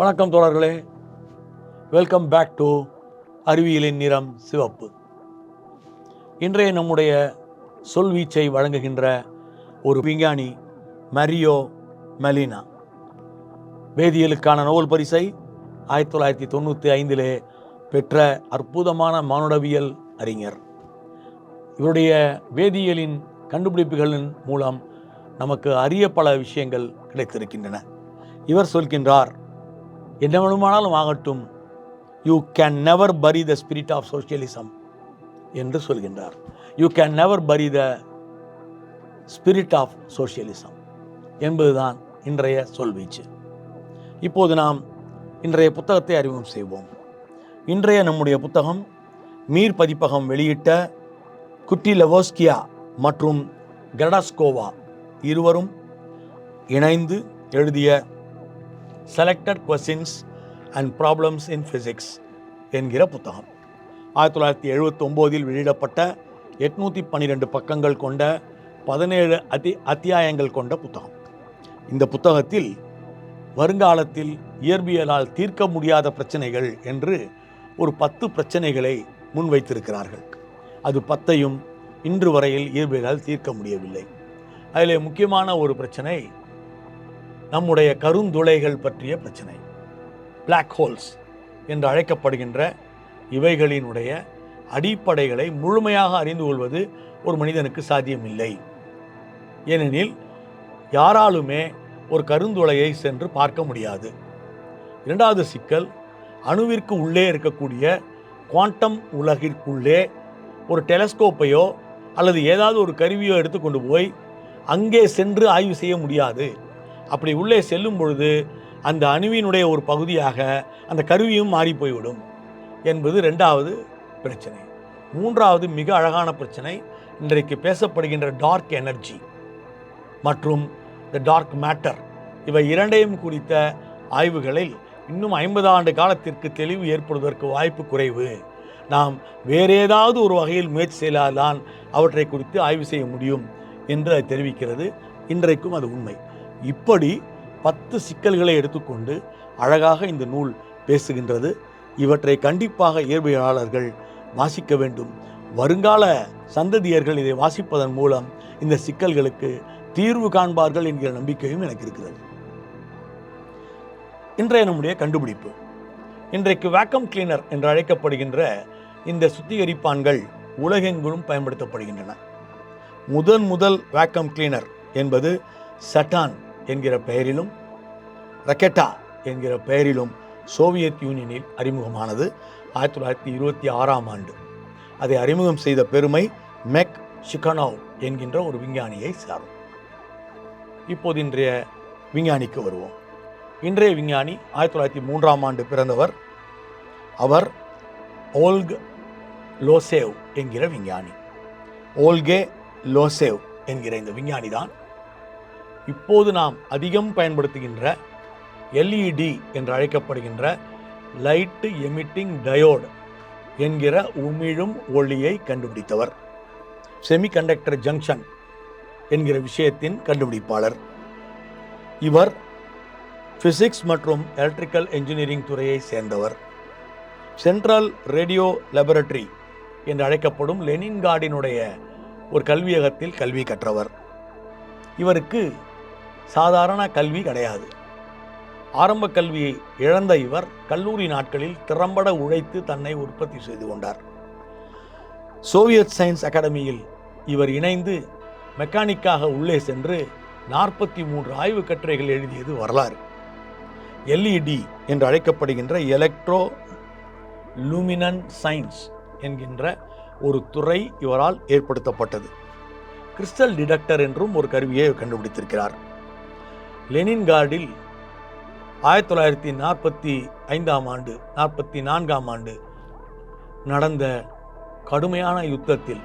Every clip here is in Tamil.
வணக்கம் தோழர்களே. வெல்கம் பேக் டு அறிவியலின் நிறம் சிவப்பு. இன்றைய நம்முடைய சொல்வீச்சை வழங்குகின்ற ஒரு விஞ்ஞானி மரியோ மெலினா வேதியியலுக்கான நோபல் பரிசை ஆயிரத்தி தொள்ளாயிரத்தி தொண்ணூற்றி ஐந்திலே பெற்ற அற்புதமான மானுடவியல் அறிஞர். இவருடைய வேதியியலின் கண்டுபிடிப்புகளின் மூலம் நமக்கு அரிய பல விஷயங்கள் கிடைத்திருக்கின்றன. இவர் சொல்கின்றார் என்ன வேணுமானாலும் ஆகட்டும். யூ கேன் நெவர் பரி த ஸ்பிரிட் ஆஃப் சோஷியலிசம் என்று சொல்கின்றார். யூ கேன் நெவர் பரி த ஸ்பிரிட் ஆஃப் சோஷியலிசம் என்பதுதான் இன்றைய சொல்வீச்சு. இப்போது நாம் இன்றைய புத்தகத்தை அறிமுகம் செய்வோம். இன்றைய நம்முடைய புத்தகம் மீர் பதிப்பகம் வெளியிட்ட குட்டி லெவோஸ்கியா மற்றும் கெரடாஸ்கோவா இருவரும் இணைந்து எழுதிய selected questions and problems in physics என்கிற புத்தகம். ஆயிரத்தி தொள்ளாயிரத்தி எழுபத்தி ஒம்போதில் வெளியிடப்பட்ட எட்நூற்றி பன்னிரெண்டு பக்கங்கள் கொண்ட பதினேழு அதி அத்தியாயங்கள் கொண்ட புத்தகம். இந்த புத்தகத்தில் வருங்காலத்தில் இயற்பியலால் தீர்க்க முடியாத பிரச்சனைகள் என்று ஒரு பத்து பிரச்சனைகளை முன்வைத்திருக்கிறார்கள். அது பத்தையும் இன்று வரையில் இயற்பியலால் தீர்க்க முடியவில்லை. அதில் முக்கியமான ஒரு பிரச்சனை நம்முடைய கருந்துளைகள் பற்றிய பிரச்சனை. பிளாக் ஹோல்ஸ் என்று அழைக்கப்படுகின்ற இவைகளினுடைய அடிப்படைகளை முழுமையாக அறிந்து கொள்வது ஒரு மனிதனுக்கு சாத்தியமில்லை. ஏனெனில் யாராலுமே ஒரு கருந்துளையை சென்று பார்க்க முடியாது. இரண்டாவது சிக்கல் அணுவிற்கு உள்ளே இருக்கக்கூடிய குவாண்டம் உலகிற்குள்ளே ஒரு டெலஸ்கோப்பையோ அல்லது ஏதாவது ஒரு கருவியோ எடுத்துக்கொண்டு போய் அங்கே சென்று ஆய்வு செய்ய முடியாது. அப்படி உள்ளே செல்லும் பொழுது அந்த அணுவினுடைய ஒரு பகுதியாக அந்த கருவியும் மாறி போய்விடும் என்பது ரெண்டாவது பிரச்சனை. மூன்றாவது மிக அழகான பிரச்சனை இன்றைக்கு பேசப்படுகின்ற டார்க் எனர்ஜி மற்றும் த டார்க் மேட்டர் இவை இரண்டையும் குறித்த ஆய்வுகளில் இன்னும் ஐம்பது ஆண்டு காலத்திற்கு தெளிவு ஏற்படுவதற்கு வாய்ப்பு குறைவு. நாம் வேறு ஏதாவது ஒரு வகையில் முயற்சி செய்தால்தான் அவற்றை குறித்து ஆய்வு செய்ய முடியும் என்று அது தெரிவிக்கிறது. இன்றைக்கும் அது உண்மை. இப்படி பத்து சிக்கல்களை எடுத்துக்கொண்டு அழகாக இந்த நூல் பேசுகின்றது. இவற்றை கண்டிப்பாக இயற்பியலாளர்கள் வாசிக்க வேண்டும். வருங்கால சந்ததியர்கள் இதை வாசிப்பதன் மூலம் இந்த சிக்கல்களுக்கு தீர்வு காண்பார்கள் என்கிற நம்பிக்கையும் எனக்கு இருக்கிறது. இன்றைய நம்முடைய கண்டுபிடிப்பு. இன்றைக்கு வேக்கம் கிளீனர் என்று அழைக்கப்படுகின்ற இந்த சுத்திகரிப்பான்கள் உலகெங்கிலும் பயன்படுத்தப்படுகின்றன. முதன் முதல் வேக்கம் கிளீனர் என்பது சட்டான் என்கிற பெயரிலும் ரக்கெட்டா என்கிற பெயரிலும் சோவியத் யூனியனில் அறிமுகமானது ஆயிரத்தி தொள்ளாயிரத்தி இருபத்தி ஆறாம் ஆண்டு. அதை அறிமுகம் செய்த பெருமை மெக் ஷிகனோவ் என்கின்ற ஒரு விஞ்ஞானியை சாரும். இப்போது இன்றைய விஞ்ஞானிக்கு வருவோம். இன்றைய விஞ்ஞானி ஆயிரத்தி தொள்ளாயிரத்தி மூன்றாம் ஆண்டு பிறந்தவர் அவர் ஓல்க் லோசேவ் என்கிற விஞ்ஞானி. ஓல்கே லோசேவ் என்கிற இந்த விஞ்ஞானி தான் இப்போது நாம் அதிகம் பயன்படுத்துகின்ற எல்இடி என்று அழைக்கப்படுகின்ற லைட்டு எமிட்டிங் டயோடு என்கிற உமிழும் ஒளியை கண்டுபிடித்தவர். செமிகண்டக்டர் ஜங்ஷன் என்கிற விஷயத்தின் கண்டுபிடிப்பாளர். இவர் ஃபிசிக்ஸ் மற்றும் எலக்ட்ரிக்கல் என்ஜினியரிங் துறையை சேர்ந்தவர். சென்ட்ரல் ரேடியோ லெபரட்டரி என்று அழைக்கப்படும் லெனின்கார்டினுடைய ஒரு கல்வியகத்தில் கல்வி கற்றவர். இவருக்கு சாதாரண கல்வி கிடையாது. ஆரம்ப கல்வியை இழந்த இவர் கல்லூரி நாட்களில் திறம்பட உழைத்து தன்னை உற்பத்தி செய்து கொண்டார். சோவியத் சயின்ஸ் அகாடமியில் இவர் இணைந்து மெக்கானிக்காக உள்ளே சென்று நாற்பத்தி மூன்று ஆய்வு கட்டுரைகள் எழுதியது வரலாறு. எல்இடி என்று அழைக்கப்படுகின்ற எலக்ட்ரோ லூமினன் சயின்ஸ் என்கின்ற ஒரு துறை இவரால் ஏற்படுத்தப்பட்டது. கிறிஸ்டல் டிடக்டர் என்றும் ஒரு கருவியை கண்டுபிடித்திருக்கிறார். லெனின்கார்டில் ஆயிரத்தி தொள்ளாயிரத்தி நாற்பத்தி ஐந்தாம் ஆண்டு நாற்பத்தி நான்காம் ஆண்டு நடந்த கடுமையான யுத்தத்தில்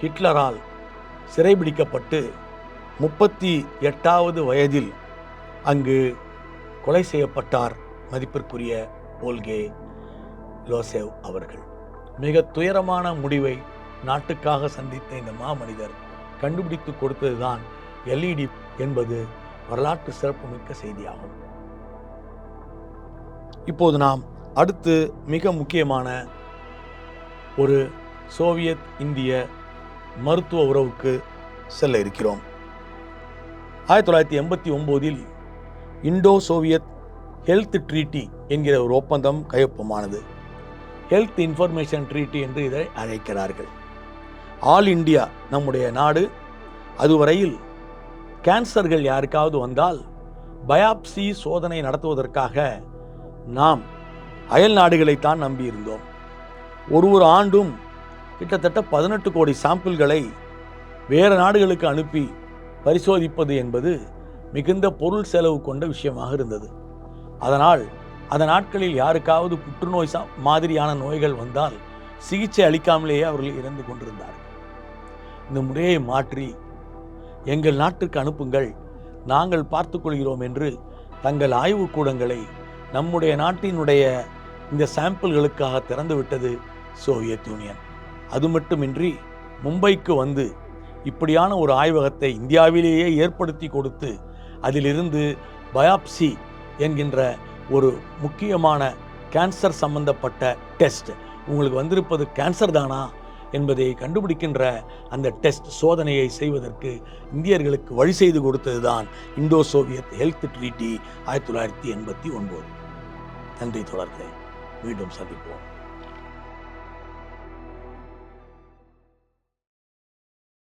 ஹிட்லரால் சிறைபிடிக்கப்பட்டு முப்பத்தி எட்டாவது வயதில் அங்கு கொலை செய்யப்பட்டார் மதிப்பிற்குரிய ஓல்கே லோசேவ் அவர்கள். மிக துயரமான முடிவை நாட்டுக்காக சந்தித்த இந்த மாமனிதர் கண்டுபிடித்து கொடுத்ததுதான் எல்இடி என்பது வரலாற்று சிறப்புமிக்க செய்தியாகும். இப்போது நாம் அடுத்து மிக முக்கியமான ஒரு சோவியத் இந்திய மருத்துவ உறவுக்கு செல்ல இருக்கிறோம். ஆயிரத்தி தொள்ளாயிரத்தி எண்பத்தி ஒம்போதில் இண்டோ சோவியத் ஹெல்த் ட்ரீட்டி என்கிற ஒரு ஒப்பந்தம் கையொப்பமானது. ஹெல்த் இன்ஃபர்மேஷன் ட்ரீட்டி என்று இதை அழைக்கிறார்கள். ஆல் இந்தியா நம்முடைய நாடு. அதுவரையில் கேன்சர்கள் யாருக்காவது வந்தால் பயாப்சி சோதனை நடத்துவதற்காக நாம் அயல் நாடுகளைத்தான் நம்பியிருந்தோம். ஒரு ஒரு ஆண்டும் கிட்டத்தட்ட பதினெட்டு கோடி சாம்பிள்களை வேறு நாடுகளுக்கு அனுப்பி பரிசோதிப்பது என்பது மிகுந்த பொருள் செலவு கொண்ட விஷயமாக இருந்தது. அதனால் அந்த நாட்களில் யாருக்காவது புற்றுநோய் சா மாதிரியான நோய்கள் வந்தால் சிகிச்சை அளிக்காமலேயே அவர்கள் இறந்து கொண்டிருந்தார்கள். இந்த முறையை மாற்றி எங்கள் நாட்டுக்கு அனுப்புங்கள். நாங்கள் பார்த்துக்கொள்கிறோம் என்று தங்கள் ஆய்வுக்கூடங்களை நம்முடைய நாட்டினுடைய இந்த சாம்பிள்களுக்காக திறந்துவிட்டது சோவியத் யூனியன். அது மட்டுமின்றி மும்பைக்கு வந்து இப்படியான ஒரு ஆய்வகத்தை இந்தியாவிலேயே ஏற்படுத்தி கொடுத்து அதிலிருந்து பயாப்சி என்கின்ற ஒரு முக்கியமான கேன்சர் சம்பந்தப்பட்ட டெஸ்ட். உங்களுக்கு வந்திருப்பது கேன்சர் தானா? என்பதை கண்டுபிடிக்கின்ற அந்த டெஸ்ட் சோதனையை செய்வதற்கு இந்தியர்களுக்கு வழி செய்து கொடுத்தது தான் இந்தோ சோவியத் ஹெல்த் ட்ரீட்டி ஆயிரத்தி தொள்ளாயிரத்தி எண்பத்தி ஒன்பது. நன்றி தொடர்களை மீண்டும் சந்திப்போம்.